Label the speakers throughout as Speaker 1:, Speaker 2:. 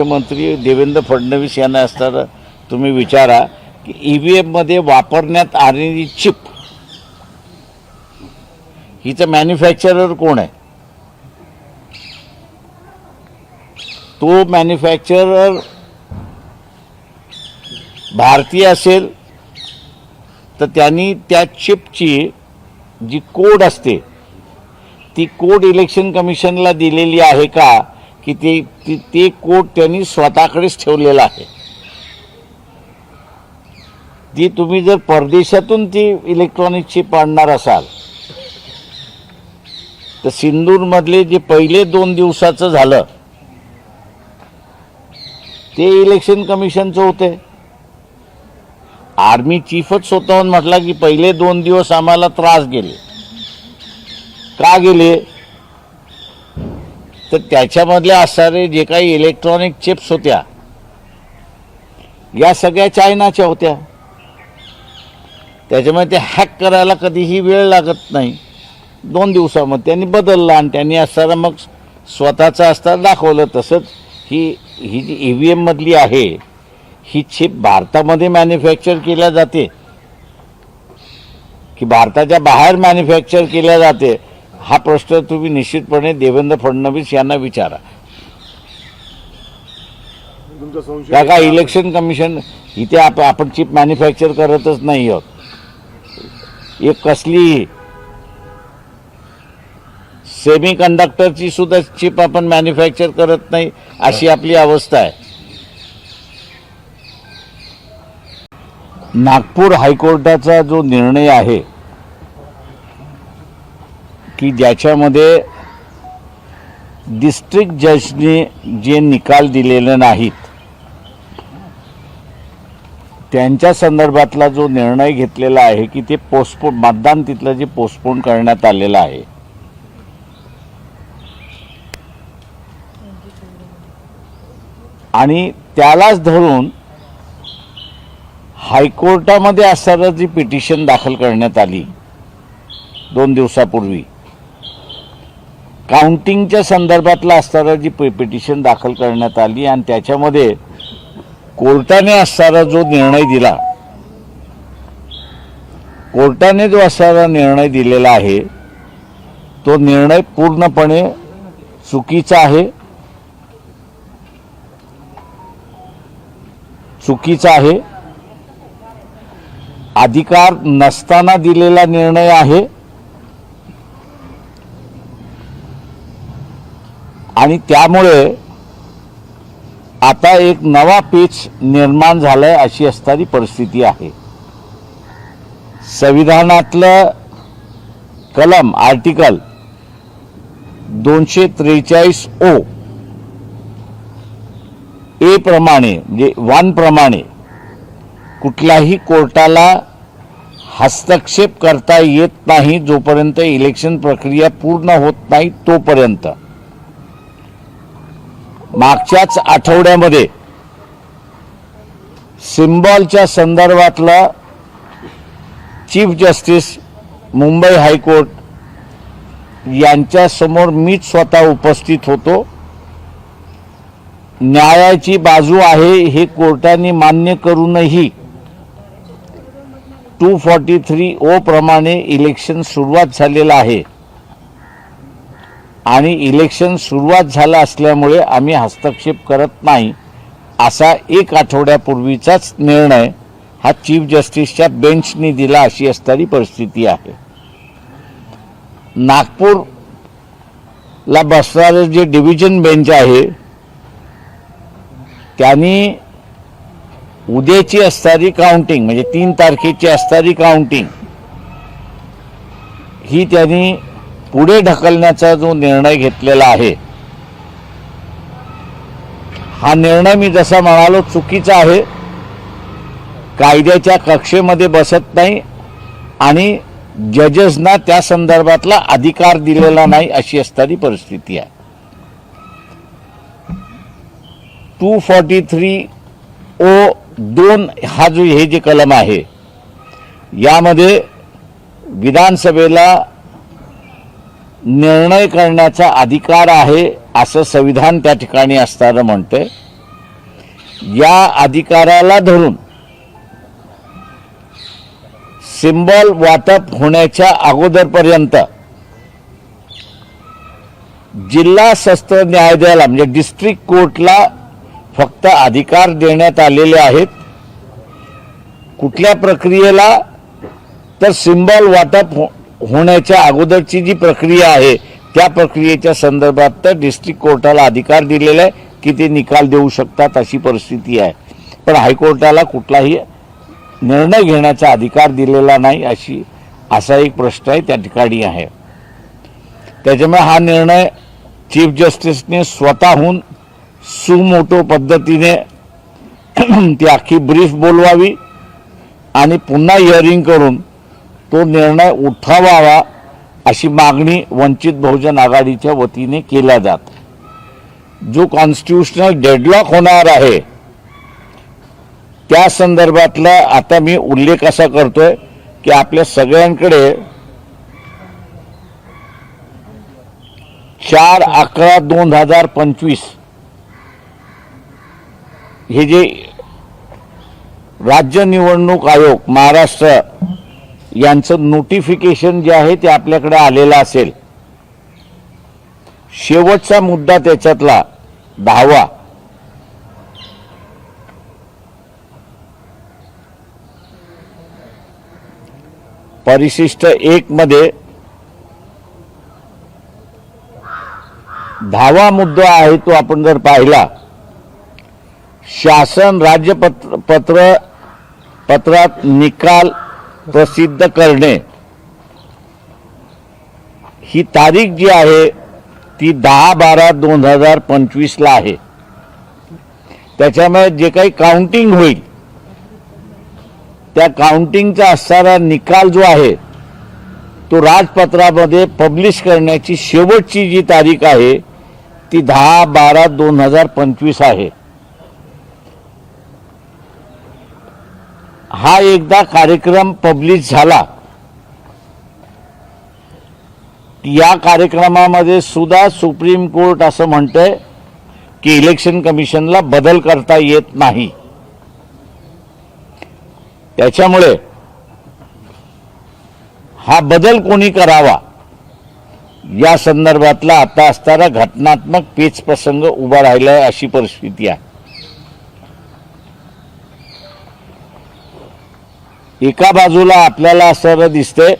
Speaker 1: मुख्यमंत्री देवेंद्र फडणवीस यांना असताना तुम्ही विचारा की ई व्ही एममध्ये वापरण्यात आलेली चिप हिचं मॅन्युफॅक्चरर कोण आहे? तो मॅन्युफॅक्चरर भारतीय असेल तर त्यांनी त्या चिपची जी कोड असते ती कोड इलेक्शन कमिशनला दिलेली आहे का? की ते ती- ते कोट त्यांनी स्वतःकडेच ठेवलेला आहे. ती तुम्ही जर परदेशातून ती इलेक्ट्रॉनिक चिप आणणार असाल तर सिंदूरमधले जे पहिले दोन दिवसाचं झालं ते इलेक्शन कमिशनचं होते. आर्मी चीफच स्वतःहून म्हटला की पहिले दोन दिवस आम्हाला त्रास गेले. का गेले? तर त्याच्यामधले असणारे जे काही इलेक्ट्रॉनिक चिप्स होत्या या सगळ्या चायनाच्या होत्या. त्याच्यामुळे ते हॅक करायला कधीही वेळ लागत नाही. दोन दिवसामध्ये त्यांनी बदललं आणि त्यांनी असताना मग स्वतःचं असताना दाखवलं तसंच ही ही जी ई व्ही एममधली आहे ही चिप भारतामध्ये मॅन्युफॅक्चर केल्या जाते. की भारताच्या बाहेर मॅन्युफॅक्चर केल्या जाते. हा प्रश्न तुम्ही निश्चितपणे देवेंद्र फडणवीस यांना विचारा. त्या का इलेक्शन कमिशन इथे आप आपण चिप मॅन्युफॅक्चर करतच नाही आहोत. एक कसली सेमी कंडक्टरची सुद्धा चिप आपण मॅन्युफॅक्चर करत नाही अशी आपली अवस्था आहे. नागपूर हायकोर्टाचा जो निर्णय आहे की ज्याच्यामध्ये डिस्ट्रिक्ट जजने जे निकाल दिलेले नाहीत त्यांच्या संदर्भातला जो निर्णय घेतलेला आहे की ते पोस्टपोन मतदान तिथलं जे पोस्टपोन करण्यात आलेलं आहे. आणि त्यालाच धरून हायकोर्टामध्ये असताना जी पिटिशन दाखल करण्यात आली दोन दिवसापूर्वी काउंटिंगच्या संदर्भातला असताना जी पे पिटिशन दाखल करण्यात आली आणि त्याच्यामध्ये कोर्टाने असणारा जो निर्णय दिला कोर्टाने जो असणारा निर्णय दिलेला आहे तो निर्णय पूर्णपणे चुकीचा आहे. चुकीचा आहे. अधिकार नसताना दिलेला निर्णय आहे. आणि त्यामुळे आता एक नवा पेच निर्माण झालाय अशी असणारी परिस्थिती आहे. संविधानातलं कलम आर्टिकल दोनशे त्रेचाळीस ओ ए प्रमाणे म्हणजे वन प्रमाणे कुठल्याही कोर्टाला हस्तक्षेप करता येत नाही जोपर्यंत इलेक्शन प्रक्रिया पूर्ण होत नाही तोपर्यंत. मागच्याच आठवड्यामध्ये सिम्बॉलच्या संदर्भातला चीफ जस्टिस मुंबई हायकोर्ट यांच्यासमोर मीच स्वतः उपस्थित होतो. न्यायाची बाजू आहे हे कोर्टाने मान्य करूनही टू फॉर्टी थ्री ओ प्रमाणे इलेक्शन सुरुवात झालेलं आहे. आणि इलेक्शन सुरुवात झालं असल्यामुळे आम्ही हस्तक्षेप करत नाही असा एक आठवड्यापूर्वीचाच निर्णय हा चीफ जस्टिसच्या बेंचने दिला अशी असणारी परिस्थिती आहे. नागपूरला बसणारं जे डिव्हिजन बेंच आहे त्यांनी उद्याची असणारी काउंटिंग म्हणजे तीन तारखेची असणारी काउंटिंग ही त्यांनी पुढे ढकलण्याचा जो निर्णय घेतलेला आहे हा निर्णय मी जसा म्हणालो चुकीचा आहे. कायद्याच्या कक्षेमध्ये बसत नाही आणि जजेसना त्या संदर्भातला अधिकार दिलेला नाही अशी असणारी परिस्थिती आहे. टू फॉर्टी थ्री ओ दोन हा जो हे जे कलम आहे यामध्ये विधानसभेला निर्णय करण्याचा अधिकार आहे असं संविधान त्या ठिकाणी असताना म्हणते. या अधिकाराला धरून सिम्बॉल वाटप होण्याच्या अगोदरपर्यंत जिल्हा सत्र न्यायालयाला म्हणजे डिस्ट्रिक्ट कोर्टला फक्त अधिकार देण्यात आलेले आहेत. कुठल्या प्रक्रियेला? तर सिम्बॉल वाटप हो- होण्याच्या अगोदरची जी प्रक्रिया आहे त्या प्रक्रियेच्या संदर्भात तर डिस्ट्रिक्ट कोर्टाला अधिकार दिलेला आहे की ते निकाल देऊ शकतात अशी परिस्थिती आहे. पण हायकोर्टाला कुठलाही निर्णय घेण्याचा अधिकार दिलेला नाही अशी असा एक प्रश्न आहे त्या ठिकाणी आहे. त्याच्यामुळे हा निर्णय चीफ जस्टिसने स्वतःहून सुमोटो पद्धतीने ती अख्खी ब्रीफ बोलवावी आणि पुन्हा हिअरिंग करून तो निर्णय उठावावा अशी मागणी वंचित बहुजन आघाडीच्या वतीने केल्या जात. जो कॉन्स्टिट्युशनल डेडलॉक होणार आहे त्या संदर्भातला आता मी उल्लेख असा करतोय की आपल्या सगळ्यांकडे चार अकरा दोन हजार पंचवीस हे जे राज्य निवडणूक आयोग महाराष्ट्र यांचं नोटिफिकेशन जे आहे ते आपल्याकडे आलेलं असेल. शेवटचा मुद्दा त्याच्यातला दहावा. परिशिष्ट एक मध्ये दहावा मुद्दा आहे तो आपण जर पाहिला शासन राज्यपत्र पत्र पत्रात निकाल प्रसिद्ध करणे. ही तारीख जी आहे ती दहा बारा दोन हजार पंचवीसला आहे. त्याच्यामुळे जे काही काउंटिंग होईल त्या काउंटिंगचा असणारा निकाल जो आहे तो राजपत्रामध्ये पब्लिश करण्याची शेवटची जी तारीख आहे ती दहा बारा दोन हजार पंचवीस आहे. हा एकदा कार्यक्रम पब्लिश झाला या कार्यक्रमामध्ये सुद्धा सुप्रीम कोर्ट असं म्हणतंय की इलेक्शन कमिशनला बदल करता येत नाही. त्याच्यामुळे हा बदल कोणी करावा या संदर्भातला आता असणारा घटनात्मक पेच प्रसंग उभा राहिलाय अशी परिस्थिती आहे. एका बाजूला आपल्याला असं दिसते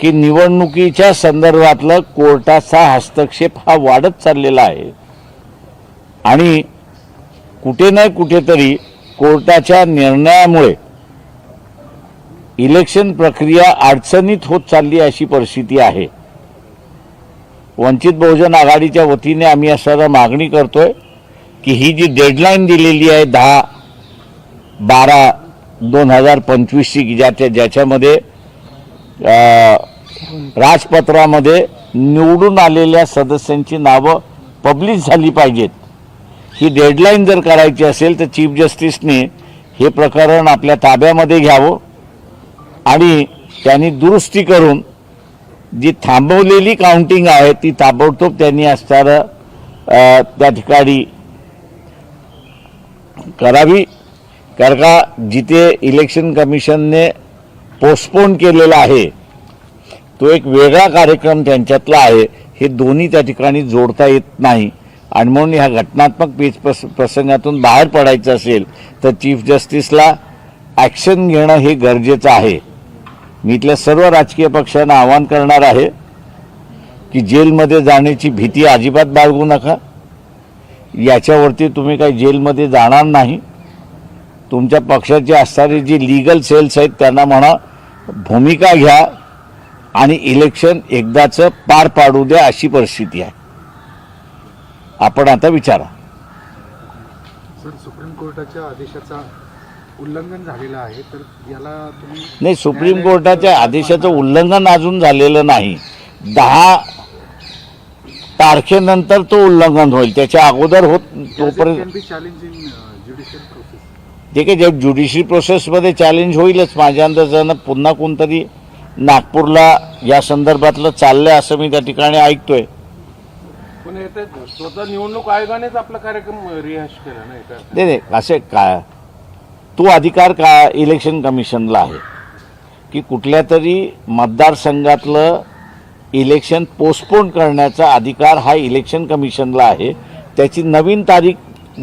Speaker 1: की निवडणुकीच्या संदर्भातलं कोर्टाचा हस्तक्षेप हा वाढत चाललेला आहे. आणि कुठे नाही कुठेतरी कोर्टाच्या निर्णयामुळे इलेक्शन प्रक्रिया अडचणीत होत चालली अशी परिस्थिती आहे. वंचित बहुजन आघाडीच्या वतीने आम्ही असं मागणी करतोय की ही जी डेडलाईन दिलेली आहे दहा बारा दोन हजार पंचवीसची की ज्याच्या ज्याच्यामध्ये राजपत्रामध्ये निवडून आलेल्या सदस्यांची नावं पब्लिश झाली पाहिजेत. ही डेडलाईन जर करायची असेल तर चीफ जस्टिसने हे प्रकरण आपल्या ताब्यामध्ये घ्यावं आणि त्यांनी दुरुस्ती करून जी थांबवलेली काउंटिंग आहे ती ताबडतोब त्यांनी असणारं त्या ठिकाणी करावी. कारण का जिथे इलेक्शन कमिशनने पोस्टपोन केलेला आहे तो एक वेगळा कार्यक्रम त्यांच्यातला आहे हे दोन्ही त्या ठिकाणी जोडता येत नाही. आणि म्हणून ह्या घटनात्मक पेच प्रस प्रसंगातून बाहेर पडायचं असेल तर चीफ जस्टिसला ॲक्शन घेणं हे गरजेचं आहे. मी इथल्या सर्व राजकीय पक्षांना आवाहन करणार आहे की जेलमध्ये जाण्याची भीती अजिबात बाळगू नका. याच्यावरती तुम्ही काही जेलमध्ये जाणार नाही. तुमच्या पक्षाची असणारी जी लिगल सेल्स आहेत त्यांना म्हणा भूमिका घ्या आणि इलेक्शन एकदाचं पार पाडू द्या अशी परिस्थिती आहे. आपण आता विचारा.
Speaker 2: सर सुप्रीम कोर्टाच्या आदेशाचा उल्लंघन झालेलं आहे तर याला तुम्ही
Speaker 1: नाही सुप्रीम कोर्टाच्या आदेशाचं उल्लंघन अजून झालेलं नाही. दहा तारखेनंतर तो उल्लंघन होईल. त्याच्या अगोदर होत तोपर्यंत
Speaker 2: can be challenge in judicial process
Speaker 1: ते काय जे ज्युडिशरी प्रोसेसमध्ये चॅलेंज होईलच माझ्या अंदाजानं पुन्हा कोणतरी नागपूरला या संदर्भातलं चाललंय असं मी त्या ठिकाणी ऐकतोय.
Speaker 3: स्वतः निवडणूक आयोगानेच आपला कार्यक्रम रिहाश केला नाही
Speaker 1: असे काय तो अधिकार का इलेक्शन कमिशनला आहे? की कुठल्या तरी मतदारसंघातलं इलेक्शन पोस्टपोन करण्याचा अधिकार हा इलेक्शन कमिशनला आहे त्याची नवीन तारीख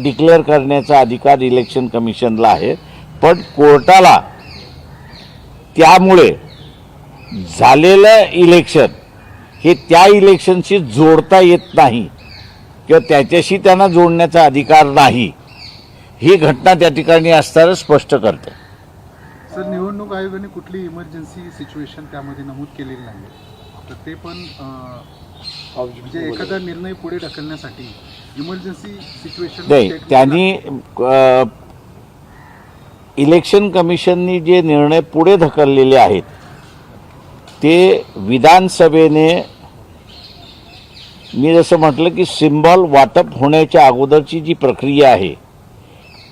Speaker 1: डिक्लेअर करण्याचा अधिकार इलेक्शन कमिशनला आहे. पण कोर्टाला त्यामुळे झालेलं इलेक्शन हे त्या इलेक्शनशी जोडता येत नाही किंवा त्याच्याशी त्यांना जोडण्याचा अधिकार नाही. ही घटना त्या ठिकाणी असताना स्पष्ट करते.
Speaker 2: सर निवडणूक आयोगाने कुठली इमर्जन्सी सिच्युएशन त्यामध्ये नमूद केलेली नाही तर ते पण म्हणजे एखादा निर्णय पुढे ढकलण्यासाठी इमर्जन्सी सिच्युएशन
Speaker 1: नाही त्यांनी अ, इलेक्शन कमिशननी जे निर्णय पुढे ढकललेले आहेत ते विधानसभेने मी जसं म्हटलं की सिम्बॉल वाटप होण्याच्या अगोदरची जी प्रक्रिया आहे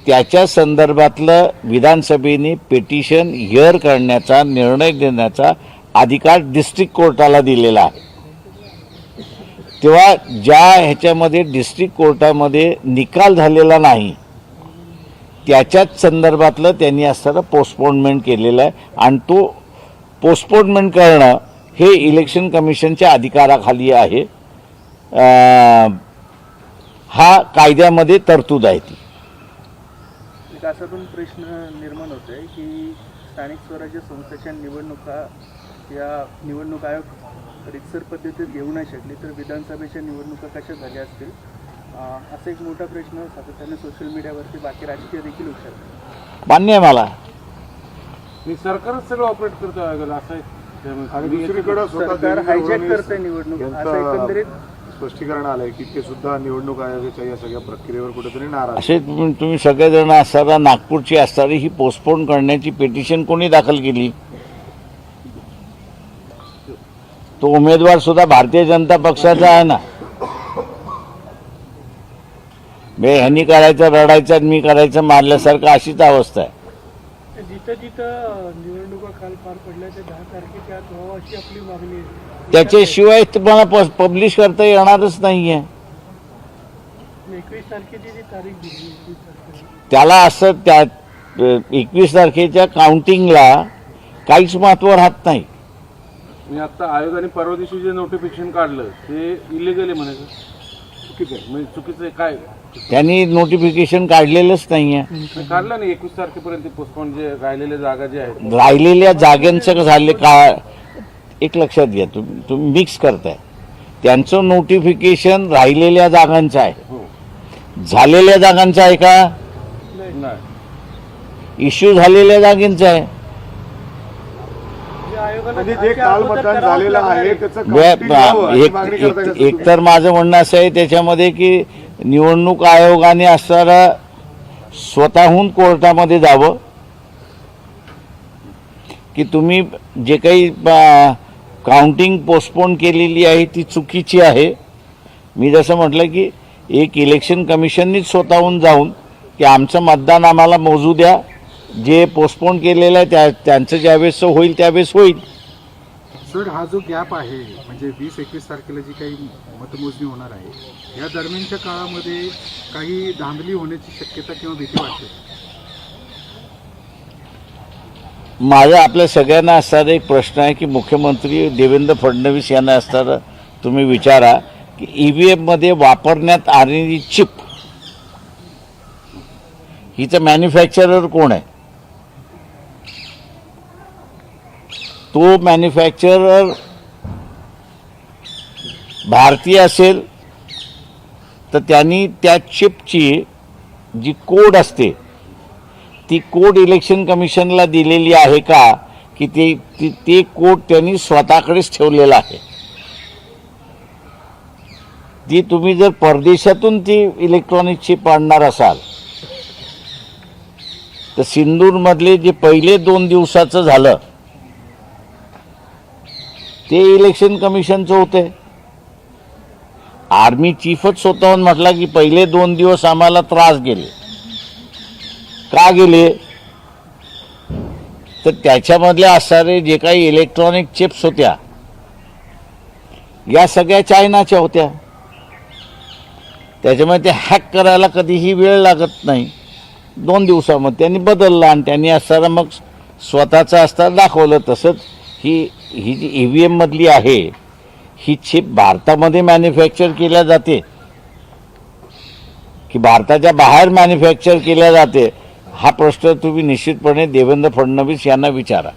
Speaker 1: त्याच्या संदर्भातलं विधानसभेने पिटिशन हिअर करण्याचा निर्णय घेण्याचा अधिकार डिस्ट्रिक्ट कोर्टाला दिलेला आहे. तेव्हा ज्या ह्याच्यामध्ये डिस्ट्रिक्ट कोर्टामध्ये निकाल झालेला नाही त्याच्याच संदर्भातलं त्यांनी असताना पोस्टपोनमेंट केलेलं आहे. आणि तो पोस्टपोनमेंट करणं हे इलेक्शन कमिशनच्या अधिकाराखाली आहे. हा कायद्यामध्ये तरतूद आहे ती.
Speaker 4: एक असा पण प्रश्न निर्माण होतो की स्थानिक स्वराज्य संस्थेच्या निवडणुका या निवडणूक आयोग रितसर पद्धतीत घेऊ नाही शकले तर विधानसभेच्या निवडणुका कशा झाल्या असतील? असा एक मोठा प्रश्न सातत्याने सोशल मीडियावरती बाकी राजकीय देखील उठतात
Speaker 1: मान्य आहे मला.
Speaker 3: मी सरकारच सगळं ऑपरेट करतो आयोगाला असं
Speaker 5: आणि दुसरीकडे
Speaker 4: सरकार हायजॅक करतंय निवडणूक असं एकंदरीत
Speaker 5: यांचं स्पष्टीकरण आलंय की ते सुद्धा निवडणूक आयोगाच्या या सगळ्या प्रक्रियेवर कुठेतरी नाराज
Speaker 1: असे तुम्ही तुम्ही सगळेजण असताना नागपूरची असताना ही पोस्टपोन करण्याची पिटिशन कोणी दाखल केली? तो उमेदवार सुद्धा भारतीय जनता पक्षाचा आहे ना. बे ह्यांनी करायचं रडायचं मी करायचं मारल्यासारखं अशीच अवस्था आहे.
Speaker 6: जिथं जिथं निवडणुका काल पार पडल्या त्या दहा तारखेच्या आत व्हावं अशी आपली मागणी आहे.
Speaker 1: त्याच्याशिवाय तुम्हाला पब्लिश करता येणारच नाही आहे
Speaker 6: एकवीस तारखेची जी तारीख दिली एकवीस तारखेला
Speaker 1: त्याला असं त्या एकवीस तारखेच्या काउंटिंगला काहीच महत्त्व राहत नाही.
Speaker 3: मी आता आयोगाने परवा दिवशी जे नोटिफिकेशन काढलं ते इलिगल आहे म्हणायचं चुकीचं आहे. म्हणजे चुकीचं आहे काय?
Speaker 1: त्यांनी नोटिफिकेशन काढलेलंच नाही आहे
Speaker 3: नाही, काढलं नाही. एकवीस तारखेपर्यंत पोस्टपोन जे राहिलेल्या जागा जे आहेत
Speaker 1: राहिलेल्या जागांचं झाले का एक लक्षात घ्या तुम्ही तुम्ही मिक्स करताय. त्यांचं नोटिफिकेशन राहिलेल्या जागांचं आहे.
Speaker 3: हो.
Speaker 1: झालेल्या जागांचं आहे का?
Speaker 3: नाही.
Speaker 1: इश्यू झालेल्या जागेंचं आहे.
Speaker 6: म्हणजे आयोगाला
Speaker 5: म्हणजे जे
Speaker 6: दहाच्या
Speaker 5: काल
Speaker 6: अगोदर
Speaker 5: मतदान
Speaker 6: करावंच
Speaker 5: झालेलं
Speaker 6: लागणार
Speaker 5: आहे
Speaker 6: आहे.
Speaker 5: त्याचं
Speaker 1: वे-
Speaker 5: counting व्हावं अशी
Speaker 1: एक
Speaker 5: मागणी करताय का
Speaker 1: एक-
Speaker 5: तुम्ही?
Speaker 1: एक तर माझं म्हणणं असं आहे त्याच्यामध्ये की निवडणूक आयोगाने असणारा स्वतःहून कोर्टामध्ये जावं की तुम्ही जे काही काउंटिंग पोस्टपोन केलेली आहे ती चुकीची आहे मी जसं म्हटलं की एक इलेक्शन कमिशननीच स्वतःहून जाऊन की आमचं मतदान आम्हाला मोजू द्या जे पोस्टपोन केलेलं आहे त्या त्यांचं ज्यावेळेस होईल त्यावेळेस होईल.
Speaker 2: सर हा जो गॅप आहे म्हणजे वीस एकवीस तारखेला जी काही मतमोजणी होणार आहे या दरम्यानच्या काळामध्ये काही धांदली होण्याची शक्यता किंवा भीती वाटते?
Speaker 1: माझा आपल्या सगळ्यांना असणारा एक प्रश्न आहे की मुख्यमंत्री देवेंद्र फडणवीस यांना असणारा तुम्ही विचारा की ई व्ही एममध्ये वापरण्यात आलेली चिप हिचं मॅन्युफॅक्चरर कोण आहे? तो मॅन्युफॅक्चरर भारतीय असेल तर त्यांनी त्या चिपची जी कोड असते ती कोड इलेक्शन कमिशनला दिलेली आहे का की ते ती- ते कोड त्यांनी स्वतःकडेच ठेवलेला आहे? ती तुम्ही जर परदेशातून ती इलेक्ट्रॉनिक चिप आणणार असाल तर सिंदूरमधले जे पहिले दोन दिवसाचं झालं ते इलेक्शन कमिशनचं होते. आर्मी चीफच स्वतःहून म्हटला की पहिले दोन दिवस आम्हाला त्रास गेले. का गेले? तर त्याच्यामधले असणारे जे काही इलेक्ट्रॉनिक चिप्स होत्या या सगळ्या चायनाच्या होत्या. त्याच्यामुळे ते हॅक करायला कधीही वेळ लागत नाही. दोन दिवसामध्ये त्यांनी बदललं आणि त्यांनी असताना मग स्वतःचं असताना दाखवलं तसंच ही ही जी ई व्ही एममधली आहे ही चिप भारतामध्ये मॅन्युफॅक्चर केल्या जाते. की भारताच्या बाहेर मॅन्युफॅक्चर केल्या जाते हा प्रश्न तुम्ही निश्चितपणे देवेंद्र फडणवीस यांना विचारा.